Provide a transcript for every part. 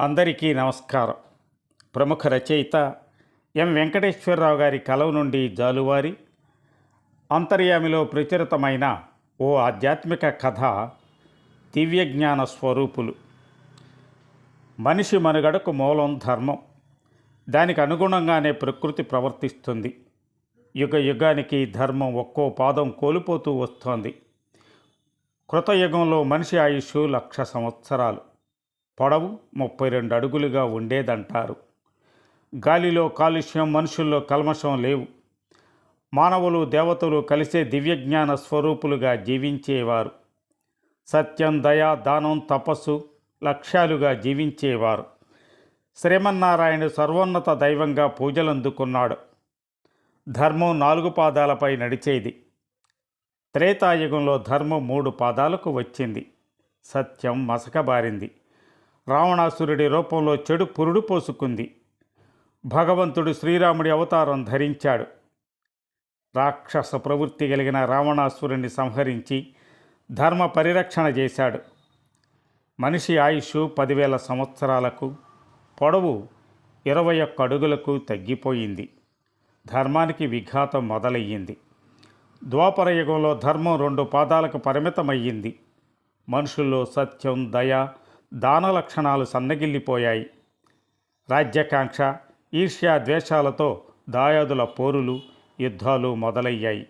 అందరికీ నమస్కారం. ప్రముఖ రచయిత ఎం. వెంకటేశ్వరరావు గారి కలం నుండి జాలువారి అంతర్యామిలో ప్రచురితమైన ఓ ఆధ్యాత్మిక కథ దివ్యజ్ఞాన స్వరూపులు. మనిషి మనుగడకు మూలం ధర్మం. దానికి అనుగుణంగానే ప్రకృతి ప్రవర్తిస్తుంది. యుగ యుగానికి ధర్మం ఒక్కో పాదం కోల్పోతూ వస్తోంది. కృతయుగంలో మనిషి ఆయుష్ లక్ష సంవత్సరాలు. పొడవు ముప్పై రెండు అడుగులుగా ఉండేదంటారు. గాలిలో కాలుష్యం మనుషుల్లో కల్మషం లేవు. మానవులు దేవతలు కలిసే దివ్యజ్ఞాన స్వరూపులుగా జీవించేవారు. సత్యం దయ దానం తపస్సు లక్ష్యాలుగా జీవించేవారు. శ్రీమన్నారాయణ సర్వోన్నత దైవంగా పూజలందుకున్నాడు. ధర్మం నాలుగు పాదాలపై నడిచేది. త్రేతాయుగంలో ధర్మం మూడు పాదాలకు వచ్చింది. సత్యం మసకబారింది. రావణాసురుడి రూపంలో చెడు పురుడు పోసుకుంది. భగవంతుడు శ్రీరాముడి అవతారం ధరించాడు. రాక్షస ప్రవృత్తి కలిగిన రావణాసురుణ్ణి సంహరించి ధర్మ పరిరక్షణ చేశాడు. మనిషి ఆయుష్ పదివేల సంవత్సరాలకు పొడవు ఇరవై ఒక్క అడుగులకు తగ్గిపోయింది. ధర్మానికి విఘాతం మొదలయ్యింది. ద్వాపర యుగంలో ధర్మం రెండు పాదాలకు పరిమితమయ్యింది. మనుషుల్లో సత్యం దయ దాన లక్షణాలు సన్నగిల్లిపోయాయి. రాజ్యాకాంక్ష ఈర్ష్యా ద్వేషాలతో దాయాదుల పోరులు యుద్ధాలు మొదలయ్యాయి.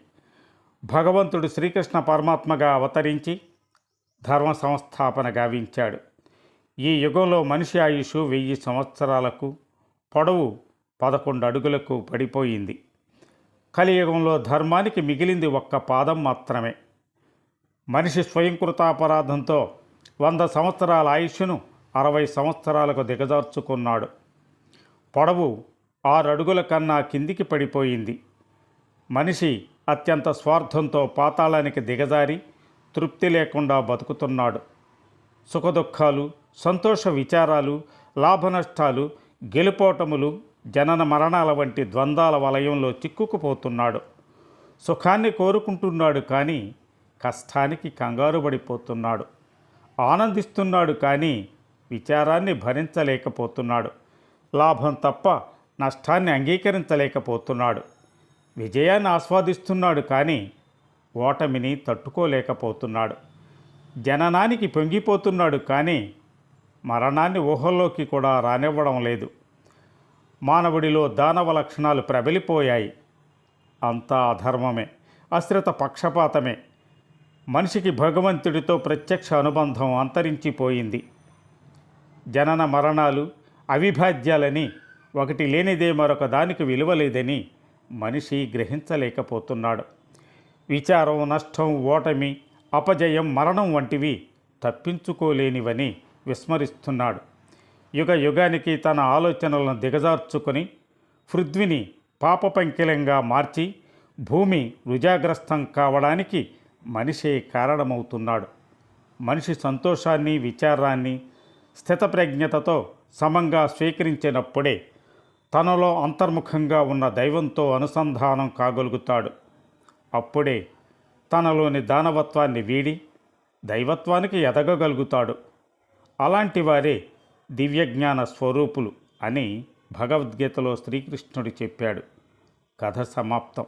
భగవంతుడు శ్రీకృష్ణ పరమాత్మగా అవతరించి ధర్మ సంస్థాపన గావించాడు. ఈ యుగంలో మనిషి ఆయుష్ వెయ్యి సంవత్సరాలకు పొడవు పదకొండు అడుగులకు పడిపోయింది. కలియుగంలో ధర్మానికి మిగిలింది ఒక్క పాదం మాత్రమే. మనిషి స్వయంకృతాపరాధంతో వంద సంవత్సరాల ఆయుష్ను అరవై సంవత్సరాలకు దిగజార్చుకున్నాడు. పొడవు ఆరు అడుగుల కన్నా కిందికి పడిపోయింది. మనిషి అత్యంత స్వార్థంతో పాతాళానికి దిగజారి తృప్తి లేకుండా బతుకుతున్నాడు. సుఖదుఖాలు సంతోష విచారాలు లాభనష్టాలు గెలుపోటములు జనన మరణాల వంటి ద్వంద్వాల వలయంలో చిక్కుకుపోతున్నాడు. సుఖాన్ని కోరుకుంటున్నాడు కానీ కష్టానికి కంగారు పడిపోతున్నాడు ఆనందిస్తున్నాడు కానీ విచారాన్ని భరించలేకపోతున్నాడు. లాభం తప్ప నష్టాన్ని అంగీకరించలేకపోతున్నాడు. విజయాన్ని ఆస్వాదిస్తున్నాడు కానీ ఓటమిని తట్టుకోలేకపోతున్నాడు. జననానికి పొంగిపోతున్నాడు కానీ మరణాన్ని ఊహల్లోకి కూడా రానివ్వడం లేదు. మానవుడిలో దానవ లక్షణాలు ప్రబలిపోయాయి. అంతా అధర్మమే అశ్రిత పక్షపాతమే. మనిషికి భగవంతుడితో ప్రత్యక్ష అనుబంధం అంతరించిపోయింది. జనన మరణాలు అవిభాజ్యాలని ఒకటి లేనిదే మరొక దానికి విలువ లేదని మనిషి గ్రహించలేకపోతున్నాడు. విచారం నష్టం ఓటమి అపజయం మరణం వంటివి తప్పించుకోలేనివని విస్మరిస్తున్నాడు. యుగ యుగానికి తన ఆలోచనలను దిగజార్చుకొని పృథ్విని పాపపంకిలంగా మార్చి భూమి రుజాగ్రస్తం కావడానికి మనిషే కారణమవుతున్నాడు. మనిషి సంతోషాన్ని విచారాన్ని స్థితప్రజ్ఞతతో సమంగా స్వీకరించినప్పుడే తనలో అంతర్ముఖంగా ఉన్న దైవంతో అనుసంధానం కాగలుగుతాడు. అప్పుడే తనలోని దానవత్వాన్ని వీడి దైవత్వానికి ఎదగగలుగుతాడు. అలాంటి వారే దివ్యజ్ఞాన స్వరూపులు అని భగవద్గీతలో శ్రీకృష్ణుడు చెప్పాడు. కథ సమాప్తం.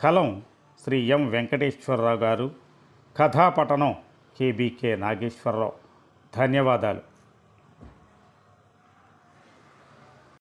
కలం శ్రీ ఎం వెంకటేశ్వరరావు గారు కథాపఠనం కేబీకే నాగేశ్వరరావు. ధన్యవాదాలు.